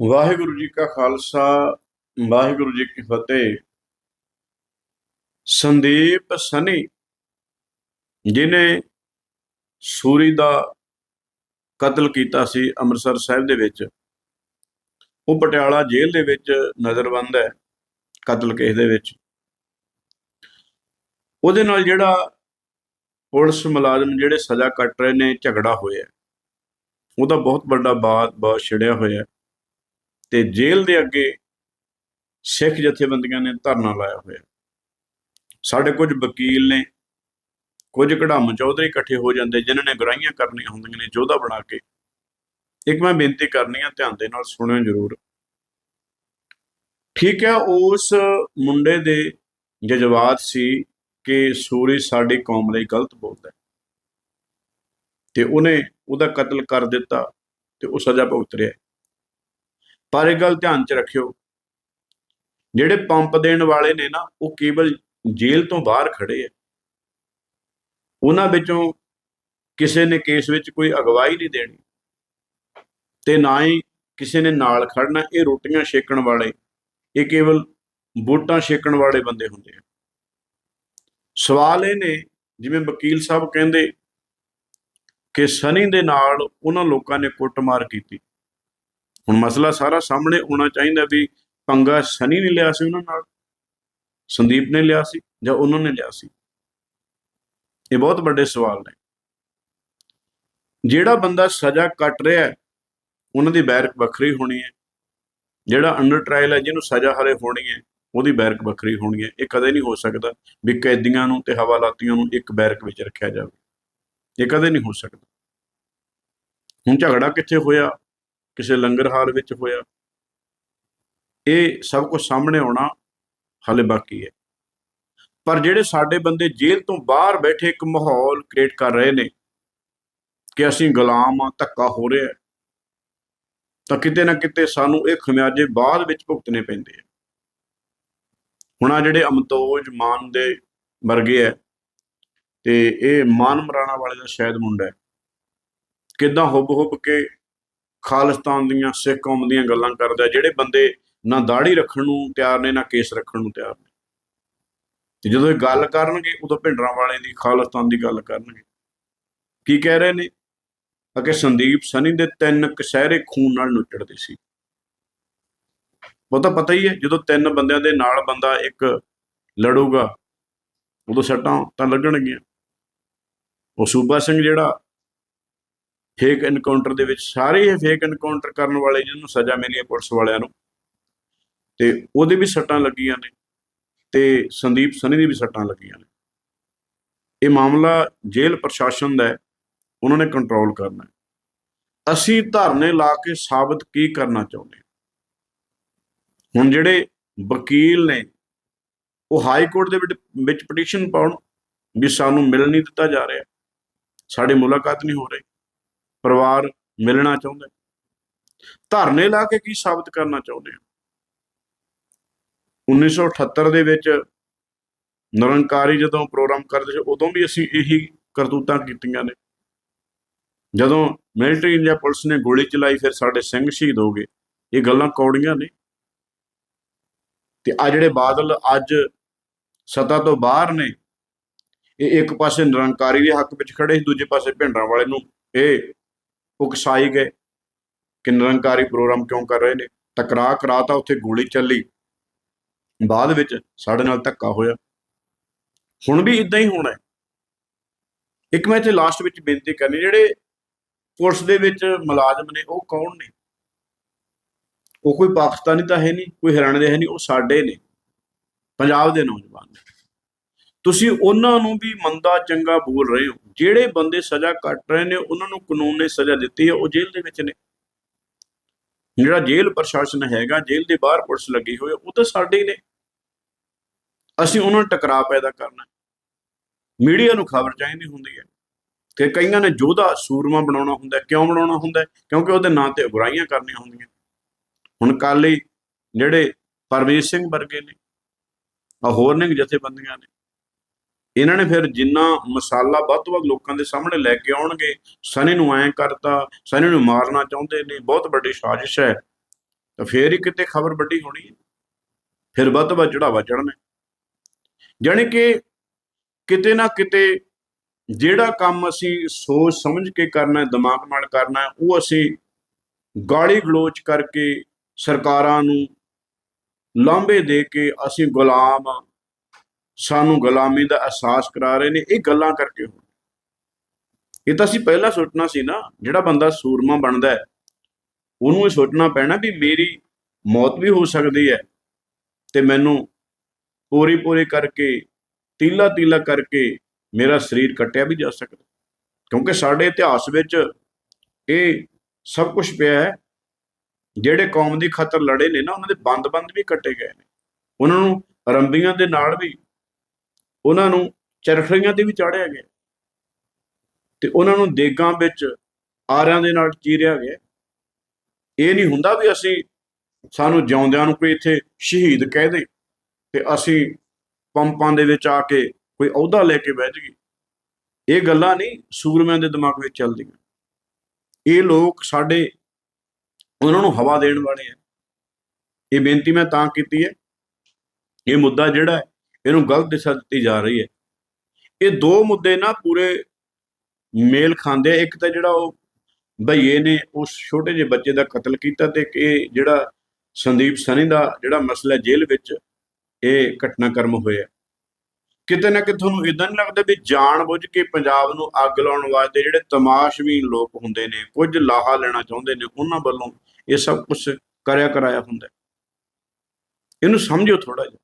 ਵਾਹਿਗੁਰੂ ਜੀ ਕਾ ਖਾਲਸਾ, ਵਾਹਿਗੁਰੂ ਜੀ ਕੀ ਫਤਿਹ। ਸੰਦੀਪ ਸਨੀ ਜਿਨੇ ਸੂਰੀ ਦਾ ਕਤਲ ਕੀਤਾ ਸੀ ਅੰਮ੍ਰਿਤਸਰ ਸਾਹਿਬ ਦੇ ਵਿੱਚ, ਉਹ ਪਟਿਆਲਾ ਜੇਲ੍ਹ ਦੇ ਵਿੱਚ ਨਜ਼ਰਬੰਦ ਹੈ, ਕਤਲ ਕੇਸ ਦੇ ਵਿੱਚ। ਉਹਦੇ ਨਾਲ ਜਿਹੜਾ ਪੁਲਿਸ ਮੁਲਾਜ਼ਮ ਜਿਹੜੇ ਸਜ਼ਾ ਕੱਟ ਰਹੇ ਨੇ, ਝਗੜਾ ਹੋਇਆ। ਉਹਦਾ ਬਹੁਤ ਵੱਡਾ ਬਾਤ, ਬਹੁਤ ਛਿੜਿਆ ਹੋਇਆ। ਤੇ ਜੇਲ੍ਹ ਦੇ ਅੱਗੇ ਸਿੱਖ ਜਥੇਬੰਦੀਆਂ ਨੇ ਧਰਨਾ ਲਾਇਆ ਹੋਇਆ। ਸਾਡੇ ਕੁਝ ਵਕੀਲ ਨੇ, ਕੁਝ ਕਢਾਮ ਚੌਧਰੀ ਇਕੱਠੇ ਹੋ ਜਾਂਦੇ, ਜਿਨ੍ਹਾਂ ਨੇ ਗਰਾਹੀਆਂ ਕਰਨੀਆਂ ਹੁੰਦੀਆਂ ਨੇ ਯੋਧਾ ਬਣਾ ਕੇ। ਇੱਕ ਮੈਂ ਬੇਨਤੀ ਕਰਨੀ ਆ, ਧਿਆਨ ਦੇ ਨਾਲ ਸੁਣਿਓ ਜਰੂਰ। ਠੀਕ ਹੈ, ਉਸ ਮੁੰਡੇ ਦੇ ਜਜ਼ਬਾਤ ਸੀ ਕਿ ਸੂਰੀ ਸਾਡੀ ਕੌਮ ਲਈ ਗਲਤ ਬੋਲਦਾ ਤੇ ਉਹਨੇ ਉਹਦਾ ਕਤਲ ਕਰ ਦਿੱਤਾ ਤੇ ਉਹ ਸਜ਼ਾ ਭੁਗਤ ਰਿਹਾ ਪਰ ਇਹ ਗੱਲ ਧਿਆਨ 'ਚ ਰੱਖਿਓ, ਜਿਹੜੇ ਪੰਪ ਦੇਣ ਵਾਲੇ ਨੇ ਨਾ, ਉਹ ਕੇਵਲ ਜੇਲ੍ਹ ਤੋਂ ਬਾਹਰ ਖੜੇ ਆ ਉਹਨਾਂ ਵਿੱਚੋਂ ਕਿਸੇ ਨੇ ਕੇਸ ਵਿੱਚ ਕੋਈ ਅਗਵਾਈ ਨਹੀਂ ਦੇਣੀ ਤੇ ਨਾ ਹੀ ਕਿਸੇ ਨੇ ਨਾਲ ਖੜਨਾ ਇਹ ਰੋਟੀਆਂ ਛੇਕਣ ਵਾਲੇ, ਇਹ ਕੇਵਲ ਵੋਟਾਂ ਛੇਕਣ ਵਾਲੇ ਬੰਦੇ ਹੁੰਦੇ ਆ। ਸਵਾਲ ਇਹ ਨੇ, ਜਿਵੇਂ ਵਕੀਲ ਸਾਹਿਬ ਕਹਿੰਦੇ ਕਿ ਸਨੀ ਦੇ ਨਾਲ ਉਹਨਾਂ ਲੋਕਾਂ ਨੇ ਕੁੱਟਮਾਰ ਕੀਤੀ। ਹੁਣ ਮਸਲਾ ਸਾਰਾ ਸਾਹਮਣੇ ਆਉਣਾ ਚਾਹੀਦਾ ਵੀ ਪੰਗਾ ਸਨੀ ਨੇ ਲਿਆ ਸੀ ਉਹਨਾਂ ਨਾਲ, ਸੰਦੀਪ ਨੇ ਲਿਆ ਸੀ ਜਾਂ ਉਹਨਾਂ ਨੇ ਲਿਆ ਸੀ? ਇਹ ਬਹੁਤ ਵੱਡੇ ਸਵਾਲ ਨੇ। ਜਿਹੜਾ ਬੰਦਾ ਸਜ਼ਾ ਕੱਟ ਰਿਹਾ ਉਹਨਾਂ ਦੀ ਬੈਰਕ ਵੱਖਰੀ ਹੋਣੀ ਹੈ। ਜਿਹੜਾ ਅੰਡਰ ਟ੍ਰਾਇਲ ਹੈ, ਜਿਹਨੂੰ ਸਜ਼ਾ ਹਰੇ ਹੋਣੀ ਹੈ, ਉਹਦੀ ਬੈਰਕ ਵੱਖਰੀ ਹੋਣੀ ਹੈ। ਇਹ ਕਦੇ ਨਹੀਂ ਹੋ ਸਕਦਾ ਵੀ ਕੈਦੀਆਂ ਨੂੰ ਤੇ ਹਵਾਲਾਤੀਆਂ ਨੂੰ ਇੱਕ ਬੈਰਕ ਵਿੱਚ ਰੱਖਿਆ ਜਾਵੇ। ਇਹ ਕਦੇ ਨਹੀਂ ਹੋ ਸਕਦਾ। ਹੁਣ ਝਗੜਾ ਕਿੱਥੇ ਹੋਇਆ? ਕਿਸੇ ਲੰਗਰ ਹਾਲ ਵਿੱਚ ਹੋਇਆ। ਇਹ ਸਭ ਕੁਝ ਸਾਹਮਣੇ ਆਉਣਾ ਹਾਲੇ ਬਾਕੀ ਹੈ। ਪਰ ਜਿਹੜੇ ਸਾਡੇ ਬੰਦੇ ਜੇਲ੍ਹ ਤੋਂ ਬਾਹਰ ਬੈਠੇ ਇੱਕ ਮਾਹੌਲ ਕ੍ਰੀਏਟ ਕਰ ਰਹੇ ਨੇ ਕਿ ਅਸੀਂ ਗੁਲਾਮ ਆ ਧੱਕਾ ਹੋ ਰਿਹਾ ਤਾਂ ਕਿਤੇ ਨਾ ਕਿਤੇ ਸਾਨੂੰ ਇਹ ਖਮਿਆਜੇ ਬਾਅਦ ਵਿੱਚ ਭੁਗਤਣੇ ਪੈਂਦੇ ਆ। ਹੁਣ ਆ ਜਿਹੜੇ ਅਮਤੋਜ ਮਾਨ ਦੇ ਵਰਗੇ ਹੈ ਤੇ ਇਹ ਮਾਨ ਮਰਾਣਾ ਵਾਲੇ ਦਾ ਸ਼ਾਇਦ ਮੁੰਡਾ ਹੈ। ਕਿਦਾਂ ਹੁੱਬ ਹੁੱਬ ਕੇ ਖਾਲਿਸਤਾਨ ਦੀਆਂ, ਸਿੱਖ ਕੌਮ ਦੀਆਂ ਗੱਲਾਂ ਕਰਦਾ, ਜਿਹੜੇ ਬੰਦੇ ਨਾ ਦਾੜੀ ਰੱਖਣ ਨੂੰ ਤਿਆਰ ਨੇ, ਨਾ ਕੇਸ ਰੱਖਣ ਨੂੰ ਤਿਆਰ ਨੇ। ਤੇ ਜਦੋਂ ਇਹ ਗੱਲ ਕਰਨਗੇ, ਉਦੋਂ ਭਿੰਡਰਾਂ ਵਾਲੇ ਦੀ, ਖਾਲਿਸਤਾਨ ਦੀ ਗੱਲ ਕਰਨਗੇ। ਕੀ ਕਹਿ ਰਹੇ ਨੇ? ਅਕੇ ਸੰਦੀਪ ਸਨੀ ਦੇ ਤਿੰਨ ਕਸ਼ਹਿਰੇ ਖੂਨ ਨਾਲ ਨੁੱਚੜਦੇ ਸੀ। ਉਹ ਤਾਂ ਪਤਾ ਹੀ ਹੈ, ਜਦੋਂ ਤਿੰਨ ਬੰਦਿਆਂ ਦੇ ਨਾਲ ਬੰਦਾ ਇੱਕ ਲੜੂਗਾ, ਉਦੋਂ ਸੱਟਾਂ ਤਾਂ ਲੱਗਣਗੀਆਂ। ਉਹ ਸੂਬਾ ਸਿੰਘ ਜਿਹੜਾ ਫੇਕ ਇਨਕਾਊਂਟਰ ਦੇ ਵਿੱਚ ਸਾਰੇ ਇਹ ਫੇਕ ਇਨਕਾਊਂਟਰ ਕਰਨ ਵਾਲੇ ਜਿਹਨੂੰ ਸਜ਼ਾ ਮਿਲੀ ਹੈ ਪੁਲਿਸ ਵਾਲਿਆਂ ਨੂੰ, ਤੇ ਉਹਦੇ ਵੀ ਸੱਟਾਂ ਲੱਗੀਆਂ ਨੇ ਤੇ ਸੰਦੀਪ ਸਨੀ ਦੀ ਵੀ ਸੱਟਾਂ ਲੱਗੀਆਂ ਨੇ। ਇਹ ਮਾਮਲਾ ਜੇਲ੍ਹ ਪ੍ਰਸ਼ਾਸਨ ਦਾ ਹੈ, ਉਹਨਾਂ ਨੇ ਕੰਟਰੋਲ ਕਰਨਾ ਹੈ। ਅਸੀਂ ਧਰਨੇ ਲਾ ਕੇ ਸਾਬਤ ਕੀ ਕਰਨਾ ਚਾਹੁੰਦੇ ਹਾਂ? ਹੁਣ ਜਿਹੜੇ ਵਕੀਲ ਨੇ, ਉਹ ਹਾਈ ਕੋਰਟ ਦੇ ਵਿੱਚ- ਵਿੱਚ ਪਟੀਸ਼ਨ ਪਾਉਣ ਵੀ ਸਾਨੂੰ ਮਿਲ ਨਹੀਂ ਦਿੱਤਾ ਜਾ ਰਿਹਾ, ਸਾਡੀ ਮੁਲਾਕਾਤ ਨਹੀਂ ਹੋ ਰਹੀ। ਪਰਿਵਾਰ ਮਿਲਣਾ ਚਾਹੁੰਦਾ? ਧਰਨੇ ਲਾ ਕੇ ਕੀ ਸਾਬਤ ਕਰਨਾ ਚਾਹੁੰਦੇ ਆ 1978 ਦੇ ਵਿੱਚ ਨਿਰੰਕਾਰੀ ਜਦੋਂ ਪ੍ਰੋਗਰਾਮ ਕਰਦੇ ਸੀ, ਉਦੋਂ ਵੀ ਅਸੀਂ ਇਹੀ ਕਰਤੂਤਾਂ ਕੀਤੀਆਂ ਨੇ। ਜਦੋਂ ਮਿਲਟਰੀ ਜਾਂ ਪੁਲਿਸ ਨੇ ਗੋਲੀ ਚਲਾਈ, ਫਿਰ ਸਾਡੇ ਸਿੰਘ ਸ਼ਹੀਦ ਹੋ ਗਏ। ਇਹ ਗੱਲਾਂ ਕੌੜੀਆਂ ਨੇ। ਤੇ ਆ ਜਿਹੜੇ ਬਾਦਲ ਅੱਜ ਸਤਾ ਤੋਂ ਬਾਹਰ ਨੇ, ਇਹ ਇੱਕ ਪਾਸੇ ਨਿਰੰਕਾਰੀ ਦੇ ਹੱਕ ਵਿੱਚ ਖੜੇ ਸੀ, ਦੂਜੇ ਪਾਸੇ ਭਿੰਡਰਾਂ ਵਾਲੇ ਨੂੰ ਇਹ ਉਕਸਾਈ ਗਏ। ਕਿ ਨਿਰੰਕਾਰੀ ਪ੍ਰੋਗਰਾਮ ਕਿਉਂ ਕਰ ਰਹੇ ਨੇ? ਟਕਰਾਅ ਕਰਾਤਾ ਉੱਥੇ ਗੋਲੀ ਚੱਲੀ। ਬਾਅਦ ਵਿੱਚ ਸਾਡੇ ਨਾਲ ਧੱਕਾ ਹੋਇਆ। ਹੁਣ ਵੀ ਇਦਾਂ ਹੀ ਹੋਣਾ ਇੱਕ ਮੈਂ ਇੱਥੇ ਲਾਸਟ ਵਿੱਚ ਬੇਨਤੀ ਕਰਨੀ, ਜਿਹੜੇ ਪੁਲਿਸ ਦੇ ਵਿੱਚ ਮੁਲਾਜ਼ਮ ਨੇ, ਉਹ ਕੌਣ ਨੇ? ਉਹ ਕੋਈ ਪਾਕਿਸਤਾਨੀ ਤਾਂ ਹੈ ਨਹੀਂ, ਕੋਈ ਹਰਿਆਣੇ ਦੇ ਹੈ ਨਹੀਂ, ਉਹ ਸਾਡੇ ਨੇ। ਪੰਜਾਬ ਦੇ ਨੌਜਵਾਨ ਨੇ। ਤੁਸੀਂ ਉਹਨਾਂ ਨੂੰ ਵੀ ਮੰਦਾ, ਚੰਗਾ ਬੋਲ ਰਹੇ ਹੋ। ਜਿਹੜੇ ਬੰਦੇ ਸਜ਼ਾ ਕੱਟ ਰਹੇ ਨੇ, ਉਹਨਾਂ ਨੂੰ ਕਾਨੂੰਨ ਨੇ ਸਜ਼ਾ ਦਿੱਤੀ ਹੈ, ਉਹ ਜੇਲ੍ਹ ਦੇ ਵਿੱਚ ਨੇ। ਜਿਹੜਾ ਜੇਲ੍ਹ ਪ੍ਰਸ਼ਾਸਨ ਹੈਗਾ, ਜੇਲ੍ਹ ਦੇ ਬਾਹਰ ਪੁਲਿਸ ਲੱਗੀ ਹੋਈ ਉਹ ਤਾਂ ਸਾਡੇ ਹੀ ਨੇ। ਅਸੀਂ ਉਹਨਾਂ ਨੂੰ ਟਕਰਾਅ ਪੈਦਾ ਕਰਨਾ ਮੀਡੀਆ ਨੂੰ ਖਬਰ ਚਾਹੀਦੀ ਹੁੰਦੀ ਹੈ ਕਿ ਕਈਆਂ ਨੇ ਯੋਧਾ ਸੂਰਮਾ ਬਣਾਉਣਾ ਹੁੰਦਾ ਕਿਉਂ ਬਣਾਉਣਾ ਹੁੰਦਾ ਕਿਉਂਕਿ ਉਹਦੇ ਨਾਂ ਤੇ ਉਗਰਾਹੀਆਂ ਕਰਨੀਆਂ ਹੁੰਦੀਆਂ। ਹੁਣ ਕੱਲ ਹੀ ਜਿਹੜੇ ਪਰਮੇਸ਼ ਸਿੰਘ ਵਰਗੇ ਨੇ ਆ ਹੋਰ ਨੇ ਜਥੇਬੰਦੀਆਂ ਨੇ ਇਹਨਾਂ ਨੇ ਫਿਰ ਜਿੰਨਾ ਮਸਾਲਾ ਵੱਧ ਤੋਂ ਵੱਧ ਲੋਕਾਂ ਦੇ ਸਾਹਮਣੇ ਲੈ ਕੇ ਆਉਣਗੇ, ਸਨੀ ਨੂੰ ਐਂ ਕਰਤਾ, ਸਨੀ ਨੂੰ ਮਾਰਨਾ ਚਾਹੁੰਦੇ ਨੇ, ਬਹੁਤ ਵੱਡੀ ਸਾਜ਼ਿਸ਼ ਹੈ। ਤਾਂ ਫੇਰ ਹੀ ਕਿਤੇ ਖਬਰ ਵੱਡੀ ਹੋਣੀ ਹੈ। ਫਿਰ ਵੱਧ ਤੋਂ ਵੱਧ ਚੜਾਵਾ ਚੜਨਾ ਜਾਣੀ ਕਿ ਕਿਤੇ ਨਾ ਕਿਤੇ ਜਿਹੜਾ ਕੰਮ ਅਸੀਂ ਸੋਚ ਸਮਝ ਕੇ ਕਰਨਾ ਹੈ, ਦਿਮਾਗ ਨਾਲ ਕਰਨਾ ਹੈ, ਉਹ ਅਸੀਂ ਗਾਲੀ ਗਲੋਚ ਕਰਕੇ ਸਰਕਾਰਾਂ ਨੂੰ ਲਾਂਭੇ ਦੇ ਕੇ ਅਸੀਂ ਗੁਲਾਮ ਸਾਨੂੰ ਗੁਲਾਮੀ ਦਾ ਅਹਿਸਾਸ ਕਰਾ ਰਹੇ ਨੇ, ਇਹ ਗੱਲਾਂ ਕਰਕੇ ਹੋ ਇਹ ਤਾਂ ਅਸੀਂ ਪਹਿਲਾਂ ਸੋਚਣਾ ਸੀ ਨਾ, ਜਿਹੜਾ ਬੰਦਾ ਸੂਰਮਾ ਬਣਦਾ ਹੈ, ਉਹਨੂੰ ਇਹ ਸੋਚਣਾ ਪੈਣਾ ਵੀ ਮੇਰੀ ਮੌਤ ਵੀ ਹੋ ਸਕਦੀ ਹੈ ਤੇ ਮੈਨੂੰ ਪੂਰੀ ਪੂਰੀ ਕਰਕੇ ਤੀਲਾ ਤੀਲਾ ਕਰਕੇ ਮੇਰਾ ਸਰੀਰ ਕੱਟਿਆ ਵੀ ਜਾ ਸਕਦਾ ਕਿਉਂਕਿ ਸਾਡੇ ਇਤਿਹਾਸ ਵਿੱਚ ਇਹ ਸਭ ਕੁਝ ਪਿਆ ਹੈ, ਜਿਹੜੇ ਕੌਮ ਦੀ ਖਤਰ ਲੜੇ ਨੇ ਨਾ, ਉਹਨਾਂ ਦੇ ਬੰਦ-ਬੰਦ ਵੀ ਕੱਟੇ ਗਏ ਨੇ। ਉਹਨਾਂ ਨੂੰ ਰੰਬੀਆਂ ਦੇ ਨਾਲ ਵੀ ਉਹਨਾਂ ਨੂੰ ਚਰਖੜੀਆਂ ਤੇ ਵੀ ਚਾੜਿਆ ਗਿਆ। ਤੇ ਉਹਨਾਂ ਨੂੰ ਦੇਗਾਂ ਵਿੱਚ ਆਰਿਆਂ ਦੇ ਨਾਲ ਚੀਰਿਆ ਗਿਆ। ਇਹ ਨਹੀਂ ਹੁੰਦਾ ਵੀ ਅਸੀਂ ਸਾਨੂੰ ਜਿਉਂਦਿਆਂ ਨੂੰ ਕੋਈ ਇੱਥੇ ਸ਼ਹੀਦ ਕਹਿ ਦੇ ਤੇ ਅਸੀਂ ਪੰਪਾਂ ਦੇ ਵਿੱਚ ਆ ਕੇ ਕੋਈ ਅਹੁਦਾ ਲੈ ਕੇ ਬਹਿ ਜਾਈਏ। ਇਹ ਗੱਲਾਂ ਨਹੀਂ ਸੂਰਮਿਆਂ ਦੇ ਦਿਮਾਗ ਵਿੱਚ ਚੱਲਦੀਆਂ। ਇਹ ਲੋਕ ਸਾਡੇ ਉਹਨਾਂ ਨੂੰ ਹਵਾ ਦੇਣ ਵਾਲੇ ਆ। ਇਹ ਬੇਨਤੀ ਮੈਂ ਤਾਂ ਕੀਤੀ ਹੈ। ਇਹ ਮੁੱਦਾ ਜਿਹੜਾ ਹੈ ਇਹਨੂੰ ਗਲਤ ਦਿਸ਼ਾ ਦਿੱਤੀ ਜਾ ਰਹੀ ਹੈ। ਇਹ ਦੋ ਮੁੱਦੇ ਨਾ ਪੂਰੇ ਮੇਲ ਖਾਂਦੇ ਆ। ਇੱਕ ਤਾਂ ਜਿਹੜਾ ਉਹ ਭਈਏ ਨੇ ਉਸ ਛੋਟੇ ਜਿਹੇ ਬੱਚੇ ਦਾ ਕਤਲ ਕੀਤਾ ਤੇ ਇਹ ਜਿਹੜਾ ਸੰਦੀਪ ਸਨੀ ਦਾ ਜਿਹੜਾ ਮਸਲਾ ਜੇਲ੍ਹ ਵਿੱਚ ਇਹ ਘਟਨਾਕ੍ਰਮ ਹੋਇਆ ਕਿਤੇ ਨਾ ਕਿਤੇ ਤੁਹਾਨੂੰ ਇਦਾਂ ਨਹੀਂ ਲੱਗਦਾ ਵੀ ਜਾਣ ਬੁੱਝ ਕੇ ਪੰਜਾਬ ਨੂੰ ਅੱਗ ਲਾਉਣ ਵਾਸਤੇ ਜਿਹੜੇ ਤਮਾਸ਼ਵੀਨ ਲੋਕ ਹੁੰਦੇ ਨੇ, ਕੁਝ ਲਾਹਾ ਲੈਣਾ ਚਾਹੁੰਦੇ ਨੇ, ਉਹਨਾਂ ਵੱਲੋਂ ਇਹ ਸਭ ਕੁਝ ਕਰਿਆ ਕਰਾਇਆ ਹੁੰਦਾ ਇਹਨੂੰ ਸਮਝੋ ਥੋੜਾ ਜਿਹਾ।